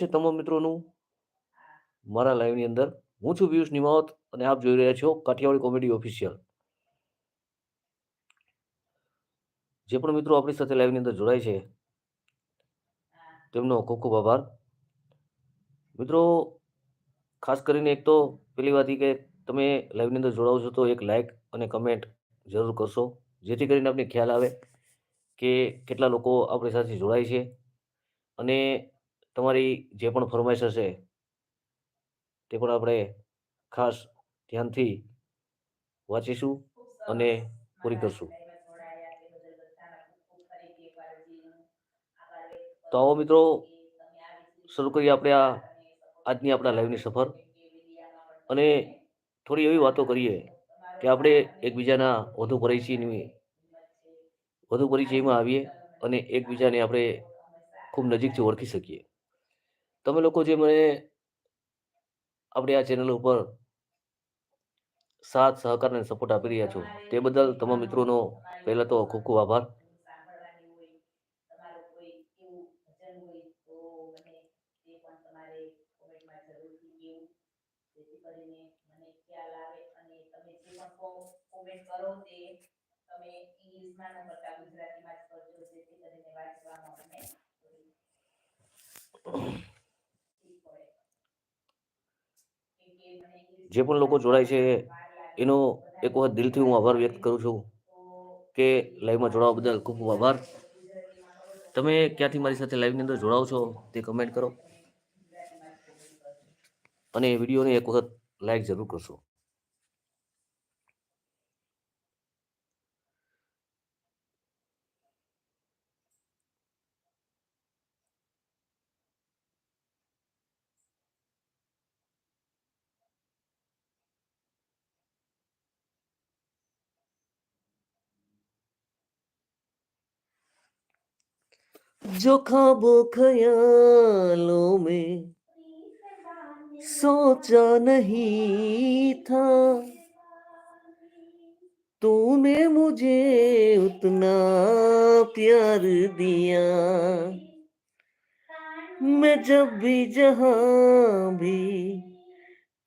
છે તમામ મિત્રોનું? મારા લાઈવની અંદર. હું છું પિયુષ નિમાવત અને આપ જોઈ રહ્યા છો કાઠિયાવાડી કોમેડી ઓફિશિયલ જે પણ મિત્રો આપણી સાથે લાઈવની અંદર જોડાય છે, તેમનો ખૂબ ખૂબ આભાર. મિત્રો, ખાસ કરીને એક તો પેલી વાત કે તમે લાઈવની અંદર જોડાઓ છો તો એક લાઈક અને કમેન્ટ જરૂર કરશો. જેથી કરીને આપને ખ્યાલ આવે કે કેટલા લોકો આપણી સાથે જોડાય છે. અને તમારી જે પણ ફરમાઈશ હશે, તે પણ આપણે ખાસ ધ્યાનથી વાંચીશું અને પૂરી કરશું. તો આવો મિત્રો, શરૂ કરીએ આપણે આ આજની આપણા લાઈવની સફર. અને થોડી એવી વાતો કરીએ કે આપણે એકબીજાના વધુ પરિચયની, વધુ પરિચયમાં આવીએ અને એકબીજાને આપણે ખૂબ નજીકથી ઓળખી શકીએ. તમે લોકો જે મને આપણી આ ચેનલ ઉપર સાથ સહકાર અને સપોર્ટ આપી રહ્યા છો, તે બદલ તમામ મિત્રોનો પહેલા તો ખૂબ ખૂબ આભાર. કરો તે તમે ઇંગ્લિશમાં ન કરતા ગુજરાતીમાં જ કરજો જેથી કરીને વાંચવામાં મને થોડી ઠીક પડે. કેમ કે મને ઇંગ્લિશ જે પણ લોકો જોડાય છે, એનો એક વખત દિલથી હું આભાર વ્યક્ત કરું છું કે લાઈવમાં જોડાવા બદલ ખૂબ ખૂબ આભાર. તમે ક્યાંથી મારી સાથે લાઈવની અંદર જોડાઓ છો તે કમેન્ટ કરો. અને વિડીયોને એક વખત લાઈક જરૂર કરશો. जो ख्वाबों ख्यालों में सोचा नहीं था। तूने मुझे उतना प्यार दिया। मैं जब भी जहाँ भी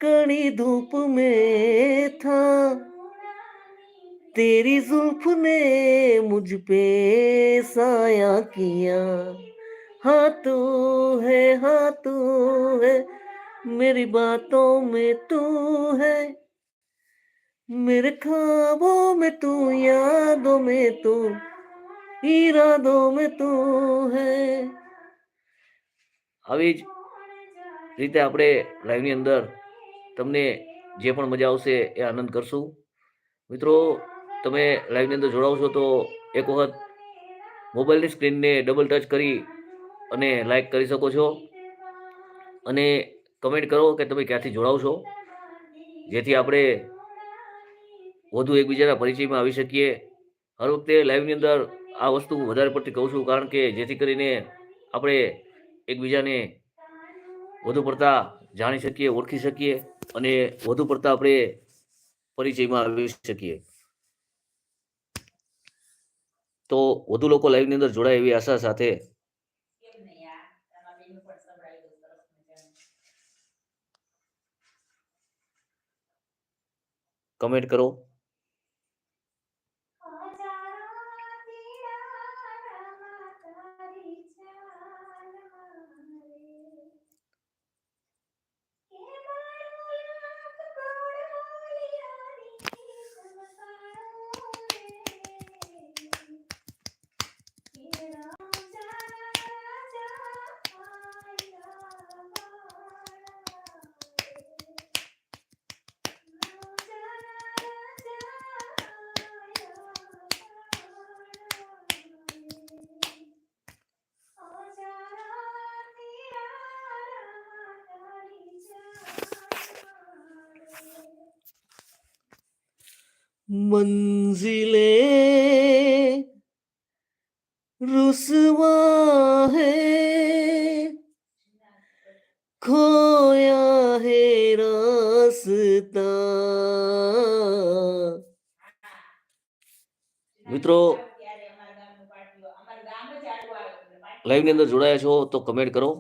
कड़ी धूप में था तेरी जुल्फ ने मुझ पे साया किया हाँ तू है हाँ तू है मेरी बातों में तू है मेरे ख्वाबों में तू यादों में तू इरादों में तू है આવી જ રીતે આપણે લાઈવની અંદર તમને જે પણ મજા આવશે એ આનંદ કરશું મિત્રો તમે લાઈવની અંદર જોડાવશો તો એક વખત મોબાઈલની સ્ક્રીનને ડબલ ટચ કરી અને લાઈક કરી શકો છો. અને કમેન્ટ કરો કે તમે ક્યાંથી જોડાવશો, જેથી આપણે વધુ એકબીજાના પરિચયમાં આવી શકીએ. હર વખતે લાઈવની અંદર આ વસ્તુ વધારે પડતી કહું છું, કારણ કે જેથી કરીને આપણે એકબીજાને વધુ પડતા જાણી શકીએ, ઓળખી શકીએ અને વધુ પડતા આપણે પરિચયમાં આવી શકીએ. તો વધુ લોકો લાઈવની અંદર જોડાય એવી આશા સાથે કમેન્ટ નહીં આ તમારા બેનું પણ સંભળાવી દઉં સરસ મજાનું કમેન્ટ કરો मंजिले रुसवा है खोया है रास्ता મિત્રો ત્યારે અમારા ગામનું પાટિયું અમારું ગામ જ આડું આવે એટલે પાટિયું લાઈવ ની અંદર જોડાયા છો તો કમેન્ટ કરો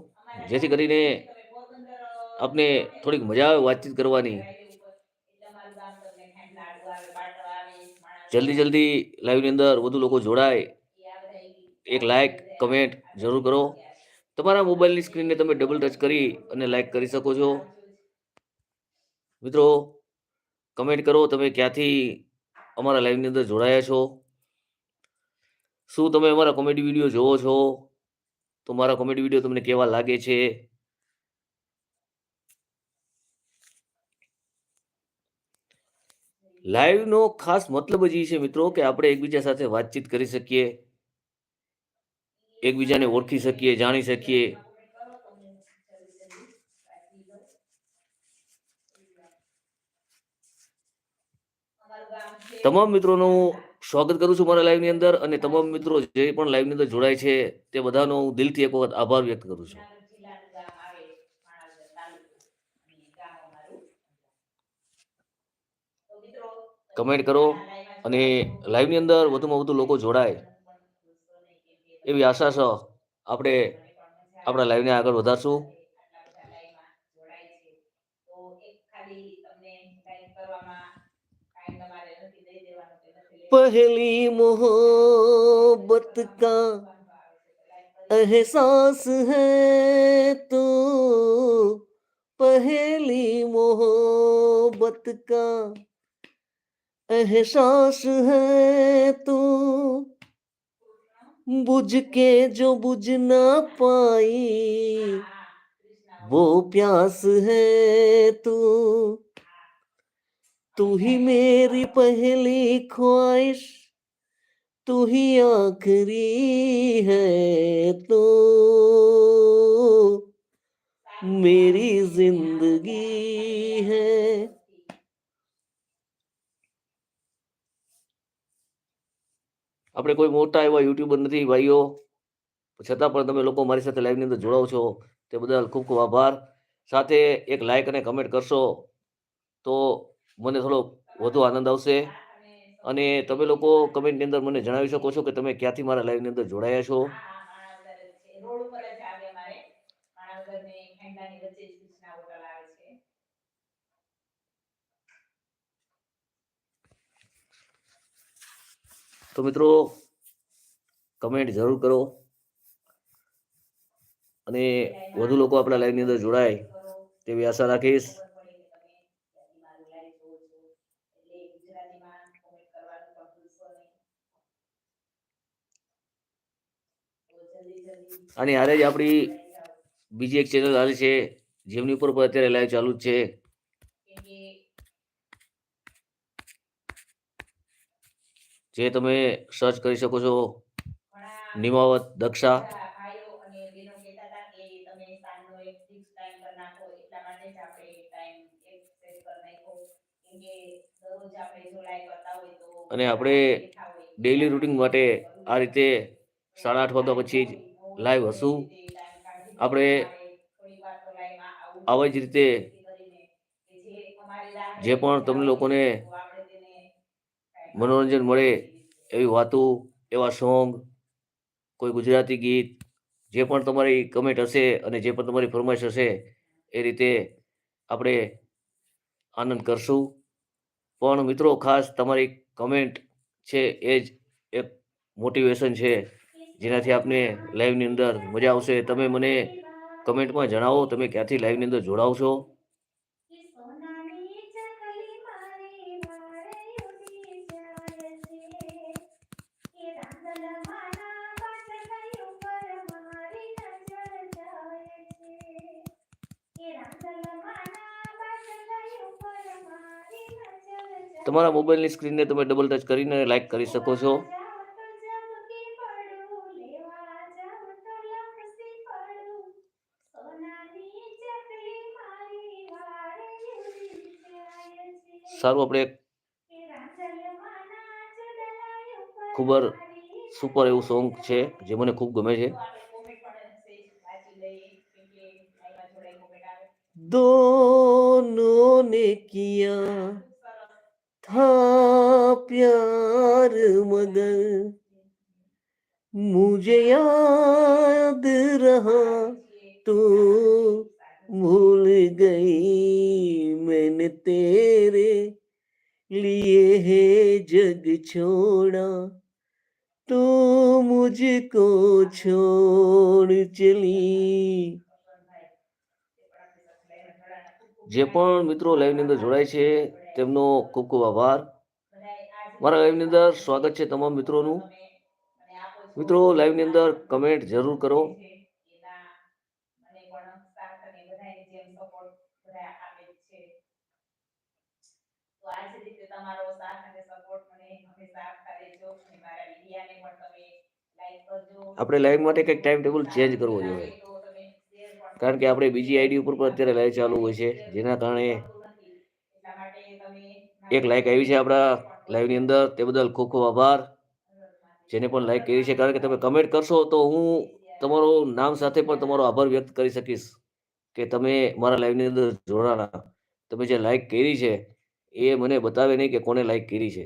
જેથી કરીને આપને થોડીક મજા આવે વાતચીત કરવાની જલ્દી જલ્દી લાઈવની અંદર વધુ લોકો જોડાય. એક લાઈક કમેન્ટ જરૂર કરો. તમારા મોબાઈલની સ્ક્રીનને તમે ડબલ ટચ કરી અને લાઈક કરી શકો છો. મિત્રો કમેન્ટ કરો તમે ક્યાંથી અમારા લાઈવની અંદર જોડાયા છો. શું તમે અમારા કોમેડી વીડિયો જોવો છો? તો મારા કોમેડી વીડિયો તમને કેવા લાગે છે? લાઈવનો ખાસ મતલબ જ એ છે મિત્રો કે આપણે એકબીજા સાથે વાતચીત કરી શકીએ, એકબીજાને ઓળખી શકીએ, જાણી શકીએ. તમામ મિત્રોનું સ્વાગત કરું છું મારા લાઈવની અંદર અને તમામ મિત્રો જે પણ લાઈવની અંદર જોડાય છે તે બધાનો હું દિલથી એક વખત આભાર વ્યક્ત કરું છું. કમેન્ટ કરો અને લાઈવની અંદર વધુમાં વધુ લોકો જોડાય એવી આશા છે આપણે આપણા લાઈવને આગળ વધારશું पहली मोहब्बत का एहसास है तो पहली मोहब्बत का एहसास है तो बुझ के जो बुझ ना पाई वो प्यास है तू तू ही मेरी पहली ख्वाहिश तू ही आखिरी है तो मेरी जिंदगी है આપણે કોઈ મોટા એવા યુટ્યુબર નથી, ભાઈઓ. છતાં પણ તમે લોકો મારી સાથે લાઈવની અંદર જોડાઓ છો. તે બદલ ખૂબ ખૂબ આભાર. સાથે એક લાઇક અને કમેન્ટ કરશો તો મને થોડો વધુ આનંદ આવશે. અને તમે લોકો કમેન્ટની અંદર મને જણાવી શકો છો કે તમે ક્યાંથી મારા લાઈવની અંદર જોડાયા છો રોડ ઉપર જ આવે અમારે માણાવદર ને ખેંડાની વચ્ચે જ કૃષ્ણા હોટલ આવે છે તો મિત્રો કમેન્ટ જરૂર કરો. અને વધુ લોકો આપણા લાઈવની અંદર જોડાય, તેવી આશા રાખીશ. અને હારે જ આપણી બીજી એક ચેનલ હાલે છે, જેમની ઉપર અત્યારે લાઈવ ચાલુ જ છે. જે તમે સર્ચ કરી શકો છો, નિમાવત દક્ષા. અને આપણે ડેઈલી રૂટિન માટે આ રીતે સાડા આઠ વાગ્યા પછી જ લાઈવ હશું. આપણે આવી જ રીતે જે પણ તમને લોકોને મનોરંજન મળે એવી વાતો, એવા સોંગ, કોઈ ગુજરાતી ગીત, જે પણ તમારી કમેન્ટ હશે અને જે પણ તમારી ફરમાઈશ હશે, એ રીતે આપણે આનંદ કરશું. પણ મિત્રો, ખાસ તમારી કમેન્ટ છે એ જ એક મોટિવેશન છે. જેનાથી આપને લાઈવની અંદર મજા આવશે. તમે મને કમેન્ટમાં જણાવો તમે ક્યાંથી લાઈવની અંદર જોડાવ તમારા મોબાઈલની સ્ક્રીનને તમે ડબલ ટચ કરીને લાઈક કરી શકો છો. સારું, આપણે ખૂબ સુપર એવું સોંગ છે જે મને ખૂબ ગમે છે. दोनों ने किया था प्यार मगर। मुझे याद रहा तू गई मैंने तेरे लिए है जग छोड़ा। तू मुझको छोड़ चली જે પણ મિત્રો લાઈવની અંદર જોડાય છે, તેમનો ખૂબ ખૂબ આભાર. મારા લાઈવની અંદર સ્વાગત છે તમામ મિત્રોનું. મિત્રો લાઈવની અંદર કમેન્ટ જરૂર કરો. આપણે લાઈવ માટે કંઈક ટાઈમ ટેબલ ચેન્જ કરવો જોઈએ. કારણ કે આપણે બીજી આઈડી ઉપર પણ અત્યારે લાઈવ ચાલુ હોય છે, જેના કારણે એક લાઈક આવી છે આપણા લાઈવની અંદર. તે બદલ ખૂબ ખૂબ આભાર. જેને પણ લાઈક કરી છે, કારણ કે તમે કમેન્ટ કરશો તો હું તમારું નામ સાથે પણ તમારો આભાર વ્યક્ત કરી શકીશ કે તમે મારા લાઈવની અંદર જોડાણા તમે જે લાઈક કરી છે, એ મને બતાવે નહીં કે કોને લાઈક કરી છે.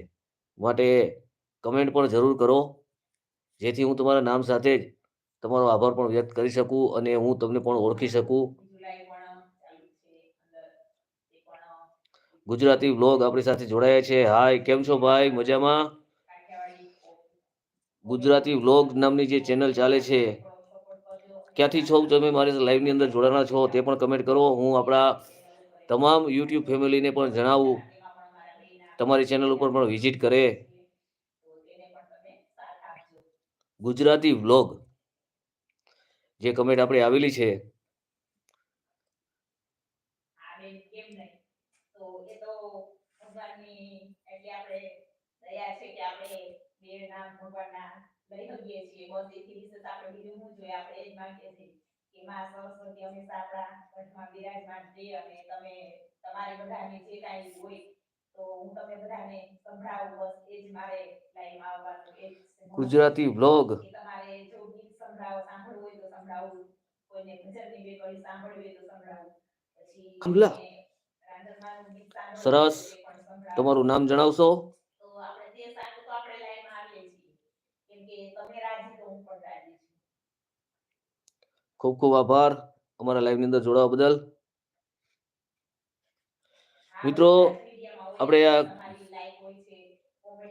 માટે કમેન્ટ પણ જરૂર કરો. જેથી હું તમારા નામ સાથે જ તમારો આભાર પણ વ્યક્ત કરી શકું અને હું તમને પણ ઓળખી શકું. ગુજરાતી બ્લોગ આપણી સાથે જોડાયા છે. હાય, કેમ છો ભાઈ? મજામાં? ગુજરાતી વ્લોગ નામની જે ચેનલ ચાલે છે, ક્યાંથી છો? તમે મારી લાઈવની અંદર જોડાણા છો, તે પણ કમેન્ટ કરો. હું આપણા તમામ યુટ્યુબ ફેમિલીને પણ જણાવું. તમારી ચેનલ ઉપર પણ વિઝિટ કરે. ગુજરાતી વ્લોગ જે કમેન્ટ આપણે આવેલી છે. તમારી બધાની જે કાંઈ હોય તો હું સંભળાવું કોઈને ભજનની બે કડી સાંભળવી તો સંભળાવું. પછી ખુલ્લા. કોઈને રાંધણવાનું ગીત સાંભળવું સરસ. તમારું નામ જણાવશો? તો આપણે જે સારું તો આપણે લાઈનમાં આવીએ છીએ. કેમ કે તમે રાજી તો હું પણ રાજી છું. ખૂબ ખૂબ આભાર અમારા લાઈવની અંદર જોડાવા બદલ. મિત્રો, આપણે આ લાઈવ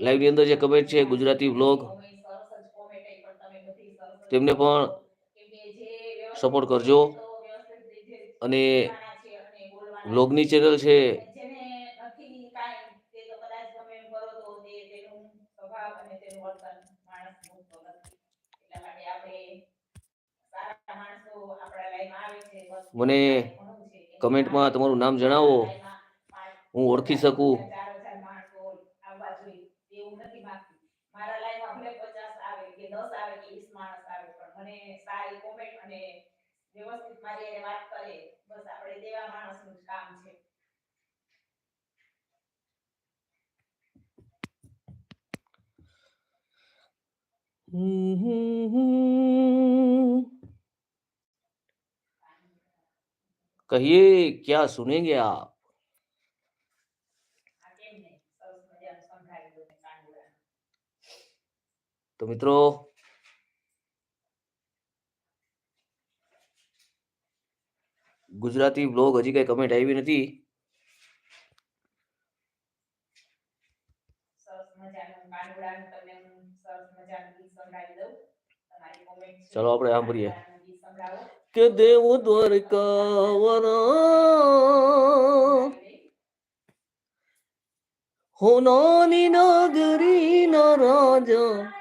લાઈવની અંદર જે કમેન્ટ છે ગુજરાતી વ્લોગ તેમને પણ છે કરજો. અને વ્લોગની ચેનલ છે. મને કમેન્ટમાં તમારું નામ જણાવો. હું ઓળખી શકું. મારા લાઈનમાં ભલે પચાસ આવે કે દસ આવે કે વીસ માણસ આવે પણ મને સારી કોમેન્ટ અને વ્યવસ્થિત મારી હારે વાત કરે બસ આપણે તેવા માણસનું જ કામ છે कहिए क्या सुनेंगे आप આ કેમ ગુજરાતી બ્લોગ હજી કઈ કમેન્ટ આવી નથી. છે. ચાલો આપણે સાંભળીએ. કે દેવ દ્વારકાવરા હોનાની નગરી ના રાજા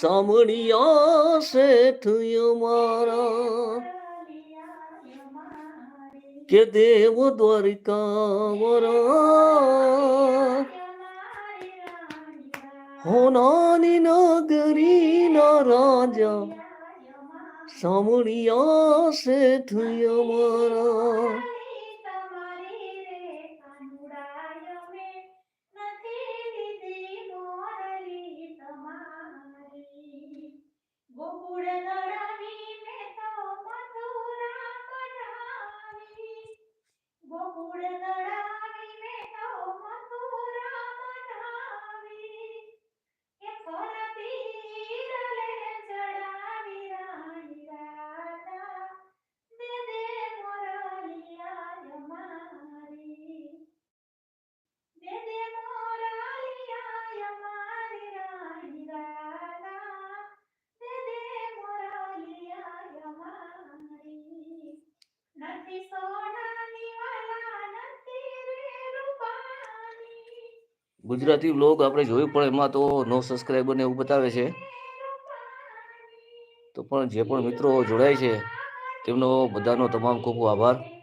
સાંભળિયા શેઠ અમારા કે દેવ દ્વારકાવરા. હોનાની નગરી ના રાજા સામણિયા સે થયા ગોકુળ ગુજરાતી બ્લોગ આપણે જોયું, પણ એમાં તો નો સબસ્ક્રાઈબર ને એવું બતાવે છે. તો પણ જે પણ મિત્રો જોડાય છે, તેમનો બધાનો તમામ ખૂબ આભાર.